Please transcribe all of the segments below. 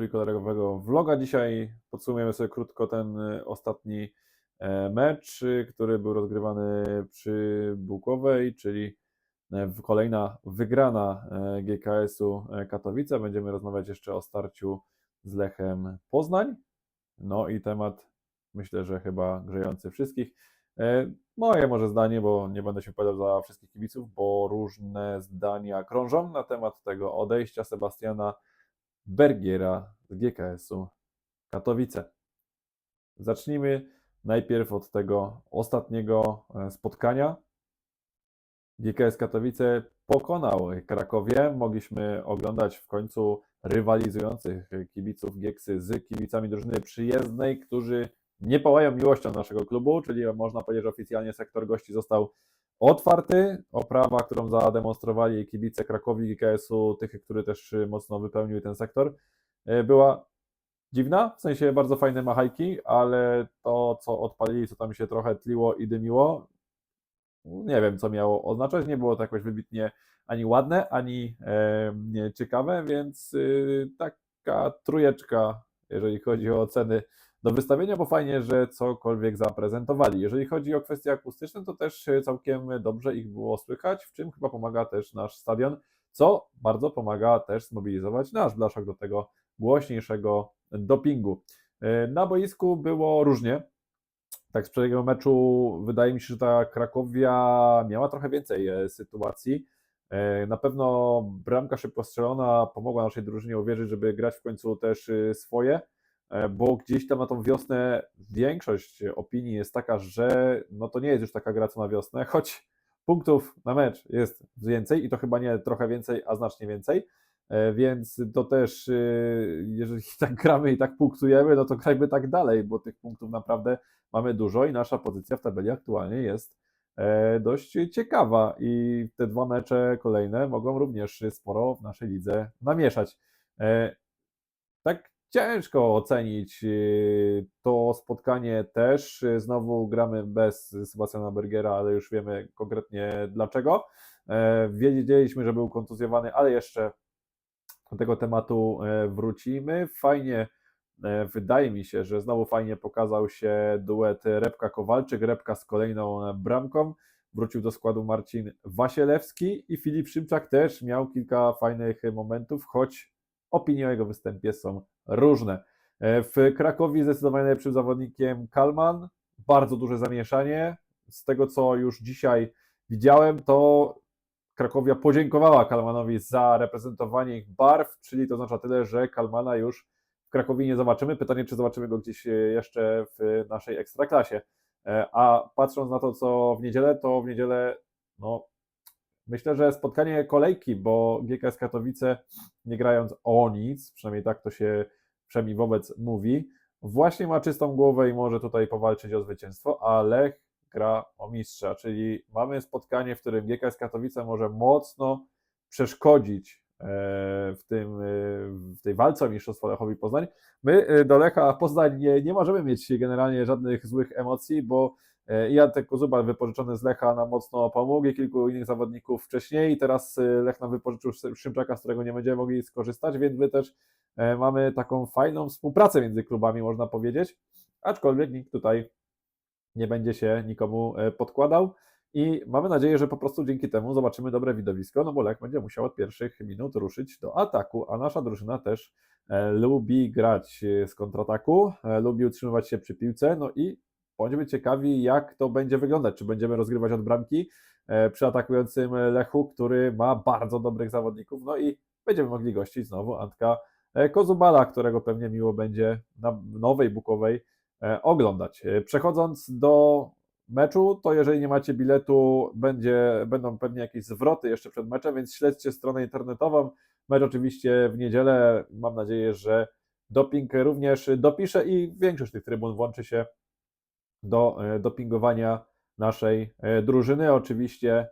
trójkolorowego vloga. Dzisiaj podsumujemy sobie krótko ten y, ostatni e, mecz, y, który był rozgrywany przy Bukowej, czyli e, kolejna wygrana e, GKS-u Katowice. Będziemy rozmawiać jeszcze o starciu z Lechem Poznań. No i temat, myślę, że chyba grzejący wszystkich. Moje może zdanie, bo nie będę się opowiadał za wszystkich kibiców, bo różne zdania krążą na temat tego odejścia Sebastiana Bergiera z GKS-u Katowice. Zacznijmy najpierw od tego ostatniego e, spotkania. GKS Katowice pokonał Krakowie. Mogliśmy oglądać w końcu rywalizujących kibiców Gieksy z kibicami drużyny przyjezdnej, którzy nie płają miłością naszego klubu, czyli można powiedzieć, że oficjalnie sektor gości został otwarty. Oprawa, którą zademonstrowali kibice Krakowi GKS-u, tych, który też mocno wypełnił ten sektor, e, była dziwna, w sensie bardzo fajne machajki, ale to, co odpalili, co tam się trochę tliło i dymiło, nie wiem, co miało oznaczać. Nie było to jakoś wybitnie ani ładne, ani e, ciekawe, więc y, taka trójeczka, jeżeli chodzi o oceny do wystawienia, bo fajnie, że cokolwiek zaprezentowali. Jeżeli chodzi o kwestie akustyczne, to też y, całkiem dobrze ich było słychać, w czym chyba pomaga też nasz stadion, co bardzo pomaga też zmobilizować nasz blaszak do tego głośniejszego dopingu. E, Na boisku było różnie. Tak z poprzedniego meczu wydaje mi się, że ta Krakowia miała trochę więcej e, sytuacji. E, Na pewno bramka szybko strzelona pomogła naszej drużynie uwierzyć, żeby grać w końcu też swoje, e, bo gdzieś tam na tą wiosnę większość opinii jest taka, że no to nie jest już taka gra co na wiosnę, choć punktów na mecz jest więcej i to chyba nie trochę więcej, a znacznie więcej. E, Więc to też, y, jeżeli tak gramy i tak punktujemy, no to grajmy tak dalej, bo tych punktów naprawdę mamy dużo i nasza pozycja w tabeli aktualnie jest e, dość ciekawa i te dwa mecze kolejne mogą również sporo w naszej lidze namieszać. E, Tak ciężko ocenić y, to spotkanie też. Znowu gramy bez Sebastiana Bergera, ale już wiemy konkretnie dlaczego. E, Wiedzieliśmy, że był kontuzjowany, ale jeszcze do tego tematu e, wrócimy. Fajnie, e, wydaje mi się, że znowu fajnie pokazał się duet Repka Kowalczyk, Repka z kolejną bramką. Wrócił do składu Marcin Wasielewski i Filip Szymczak też miał kilka fajnych momentów, choć opinie o jego występie są różne. E, W Krakowie zdecydowanie najlepszym zawodnikiem Kalman. Bardzo duże zamieszanie. Z tego, co już dzisiaj widziałem, to Krakowia podziękowała Kalmanowi za reprezentowanie ich barw, czyli to oznacza tyle, że Kalmana już w Krakowie nie zobaczymy. Pytanie, czy zobaczymy go gdzieś e, jeszcze w naszej ekstraklasie. E, A patrząc na to, co w niedzielę, to w niedzielę, no, myślę, że spotkanie kolejki, bo GKS Katowice, nie grając o nic, przynajmniej tak to się przynajmniej wobec mówi, właśnie ma czystą głowę i może tutaj powalczyć o zwycięstwo, a Lech gra o mistrza, czyli mamy spotkanie, w którym GKS Katowice może mocno przeszkodzić e, w, tym, e, w tej walce o mistrzostwo Lechowi Poznań. My e, do Lecha Poznań nie, nie możemy mieć generalnie żadnych złych emocji, bo e, i Antek Kozubal wypożyczony z Lecha nam mocno pomógł kilku innych zawodników wcześniej i teraz e, Lech nam wypożyczył Szy- Szymczaka, z którego nie będziemy mogli skorzystać, więc my też e, mamy taką fajną współpracę między klubami, można powiedzieć, aczkolwiek nikt tutaj nie będzie się nikomu podkładał. I mamy nadzieję, że po prostu dzięki temu zobaczymy dobre widowisko, no bo Lech będzie musiał od pierwszych minut ruszyć do ataku, a nasza drużyna też lubi grać z kontrataku, lubi utrzymywać się przy piłce, no i bądźmy ciekawi, jak to będzie wyglądać. Czy będziemy rozgrywać od bramki e, przy atakującym Lechu, który ma bardzo dobrych zawodników, no i będziemy mogli gościć znowu Antka e, Kozubala, którego pewnie miło będzie na nowej Bukowej e, oglądać. Przechodząc do meczu, to jeżeli nie macie biletu, będzie, będą pewnie jakieś zwroty jeszcze przed meczem, więc śledźcie stronę internetową. Mecz oczywiście w niedzielę. Mam nadzieję, że doping również dopisze i większość tych trybun włączy się do e, dopingowania naszej e, drużyny. Oczywiście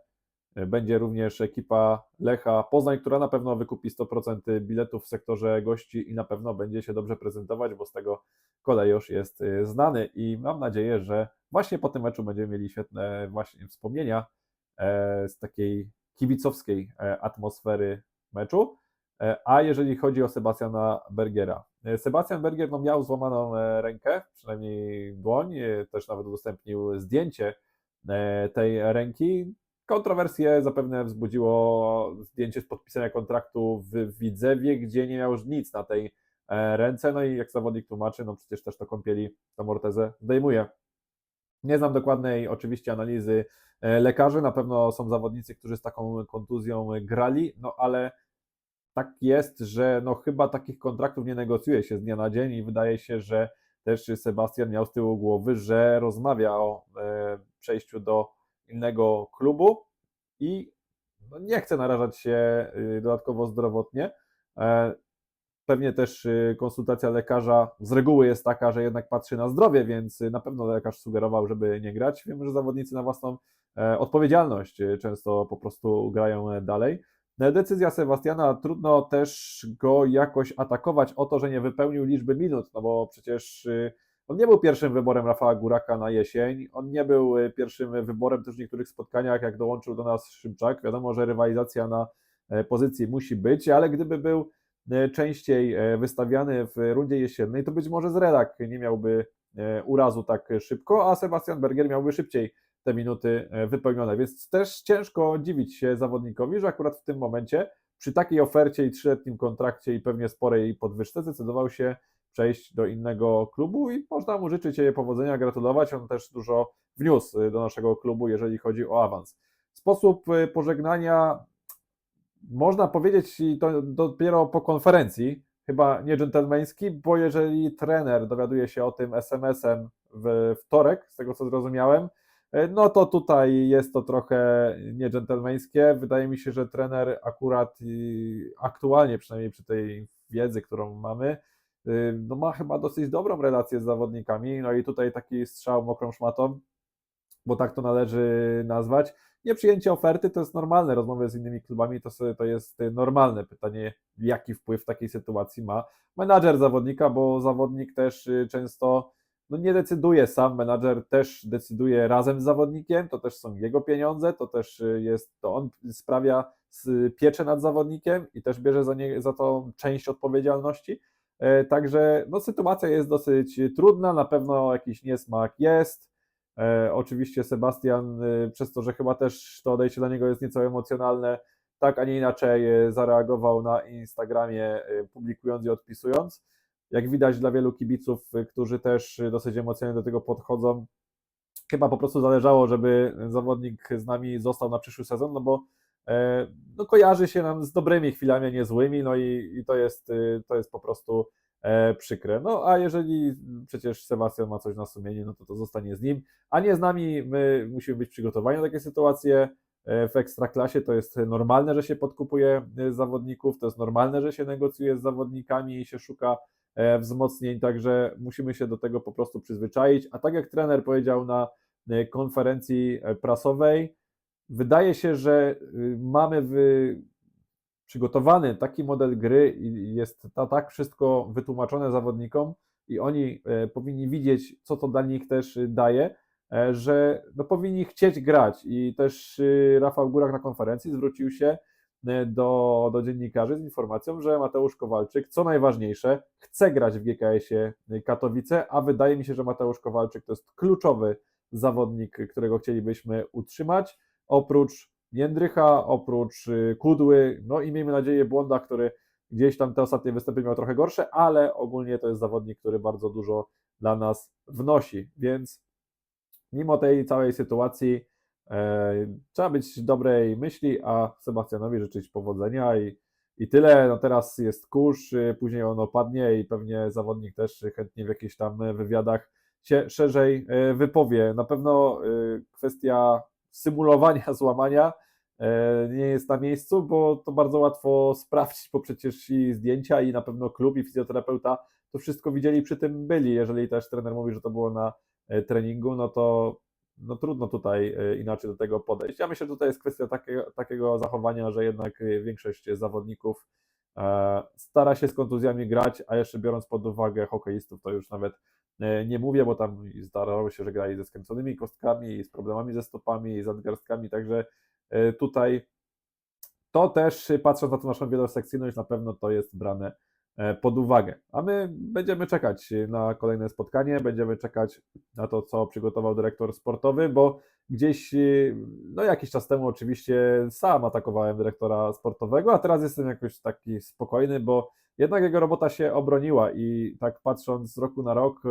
e, będzie również ekipa Lecha Poznań, która na pewno wykupi 100% biletów w sektorze gości i na pewno będzie się dobrze prezentować, bo z tego kolejosz jest znany i mam nadzieję, że właśnie po tym meczu będziemy mieli świetne właśnie wspomnienia z takiej kibicowskiej atmosfery meczu. E, A jeżeli chodzi o Sebastiana Bergera. E, Sebastian Berger no, miał złamaną e, rękę, przynajmniej dłoń, też nawet udostępnił zdjęcie tej ręki. Kontrowersje zapewne wzbudziło zdjęcie z podpisania kontraktu w Widzewie, gdzie nie miał już nic na tej ręce, no i jak zawodnik tłumaczy, no przecież też to kąpieli, tą ortezę zdejmuje. Nie znam dokładnej oczywiście analizy lekarzy, na pewno są zawodnicy, którzy z taką kontuzją grali, no ale tak jest, że no chyba takich kontraktów nie negocjuje się z dnia na dzień i wydaje się, że też Sebastian miał z tyłu głowy, że rozmawia o e, przejściu do innego klubu i no nie chce narażać się y, dodatkowo zdrowotnie. E, Pewnie też y, konsultacja lekarza z reguły jest taka, że jednak patrzy na zdrowie, więc na pewno lekarz sugerował, żeby nie grać. Wiem, że zawodnicy na własną e, odpowiedzialność y, często po prostu grają dalej. No, Decyzja Sebastiana, trudno też go jakoś atakować o to, że nie wypełnił liczby minut, no bo przecież y, on nie był pierwszym wyborem Rafała Góraka na jesień, on nie był y, pierwszym wyborem też w niektórych spotkaniach, jak dołączył do nas Szymczak. Wiadomo, że rywalizacja na e, pozycji musi być, ale gdyby był e, częściej e, wystawiany w rundzie jesiennej, to być może z Redak nie miałby urazu tak szybko, a Sebastian Berger miałby szybciej te minuty e, wypełnione. Więc też ciężko dziwić się zawodnikowi, że akurat w tym momencie przy takiej ofercie i trzyletnim kontrakcie i pewnie sporej podwyżce zdecydował się przejść do innego klubu i można mu życzyć jej powodzenia, gratulować. On też dużo wniósł y, do naszego klubu, jeżeli chodzi o awans. Sposób y, pożegnania można powiedzieć to dopiero po konferencji, chyba nie dżentelmeński, bo jeżeli trener dowiaduje się o tym SMS-em w wtorek, z tego co zrozumiałem, e, no to tutaj jest to trochę niedżentelmeńskie. Wydaje mi się, że trener akurat aktualnie, przynajmniej przy tej wiedzy, którą mamy, y, no ma chyba dosyć dobrą relację z zawodnikami. No i tutaj taki strzał mokrą szmatą, bo tak to należy nazwać. Nieprzyjęcie oferty to jest normalne, rozmowy z innymi klubami to, sobie, to jest normalne. Pytanie, jaki wpływ w takiej sytuacji ma menadżer zawodnika, bo zawodnik też y, często no nie decyduje sam, menadżer też decyduje razem z zawodnikiem, to też są jego pieniądze, to też y, jest, to on sprawia pieczę nad zawodnikiem i też bierze za, nie, za to część odpowiedzialności. E, Także no, sytuacja jest dosyć trudna, na pewno jakiś niesmak jest. E, Oczywiście Sebastian, y, przez to, że chyba też to odejście dla niego jest nieco emocjonalne, tak, a nie inaczej y, zareagował na Instagramie, publikując i odpisując. Jak widać dla wielu kibiców, y, którzy też y, dosyć emocjonalnie do tego podchodzą, chyba po prostu zależało, żeby zawodnik z nami został na przyszły sezon, no bo e, no, kojarzy się nam z dobrymi chwilami, a nie złymi, no i, i to, jest, y, to jest po prostu e, przykre. No a jeżeli przecież Sebastian ma coś na sumieniu, no to to zostanie z nim, a nie z nami. My musimy być przygotowani na takie sytuacje. E, W ekstraklasie to jest normalne, że się podkupuje zawodników, to jest normalne, że się negocjuje z zawodnikami i się szuka wzmocnień, także musimy się do tego po prostu przyzwyczaić. A tak jak trener powiedział na e, konferencji e, prasowej, wydaje się, że y, mamy w, przygotowany taki model gry i jest to tak wszystko wytłumaczone zawodnikom i oni e, powinni widzieć, co to dla nich też daje, e, że no, powinni chcieć grać i też y, Rafał Górak na konferencji zwrócił się e, do, do dziennikarzy z informacją, że Mateusz Kowalczyk, co najważniejsze, chce grać w GKS-ie Katowice, a wydaje mi się, że Mateusz Kowalczyk to jest kluczowy zawodnik, którego chcielibyśmy utrzymać, oprócz Jędrycha, oprócz y, Kudły, no i miejmy nadzieję Błąda, który gdzieś tam te ostatnie występy miał trochę gorsze, ale ogólnie to jest zawodnik, który bardzo dużo dla nas wnosi, więc mimo tej całej sytuacji e, trzeba być dobrej myśli, a Sebastianowi życzyć powodzenia i, i tyle. No teraz jest kurz, y, później on opadnie i pewnie zawodnik też chętnie w jakichś tam wywiadach się szerzej e, wypowie. Na pewno y, kwestia symulowania złamania e, nie jest na miejscu, bo to bardzo łatwo sprawdzić, bo przecież i zdjęcia, i na pewno klub, i fizjoterapeuta to wszystko widzieli, przy tym byli. Jeżeli też trener mówi, że to było na e, treningu, no to no trudno tutaj e, inaczej do tego podejść. Ja myślę, że tutaj jest kwestia takiego, takiego zachowania, że jednak e, większość zawodników e, stara się z kontuzjami grać, a jeszcze biorąc pod uwagę hokeistów, to już nawet nie mówię, bo tam zdarzało się, że grali ze skręconymi kostkami, z problemami ze stopami, z nadgarstkami, także tutaj to też patrząc na tą naszą wielosekcyjność, na pewno to jest brane pod uwagę. A my będziemy czekać na kolejne spotkanie, będziemy czekać na to, co przygotował dyrektor sportowy, bo gdzieś, y, no jakiś czas temu oczywiście sam atakowałem dyrektora sportowego, a teraz jestem jakoś taki spokojny, bo jednak jego robota się obroniła i tak patrząc z roku na rok, y,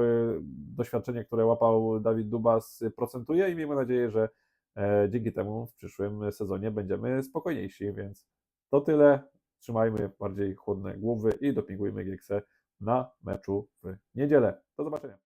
doświadczenie, które łapał Dawid Dubas procentuje i miejmy nadzieję, że e, dzięki temu w przyszłym sezonie będziemy spokojniejsi, więc to tyle. Trzymajmy bardziej chłodne głowy i dopingujmy Gieksę na meczu w niedzielę. Do zobaczenia.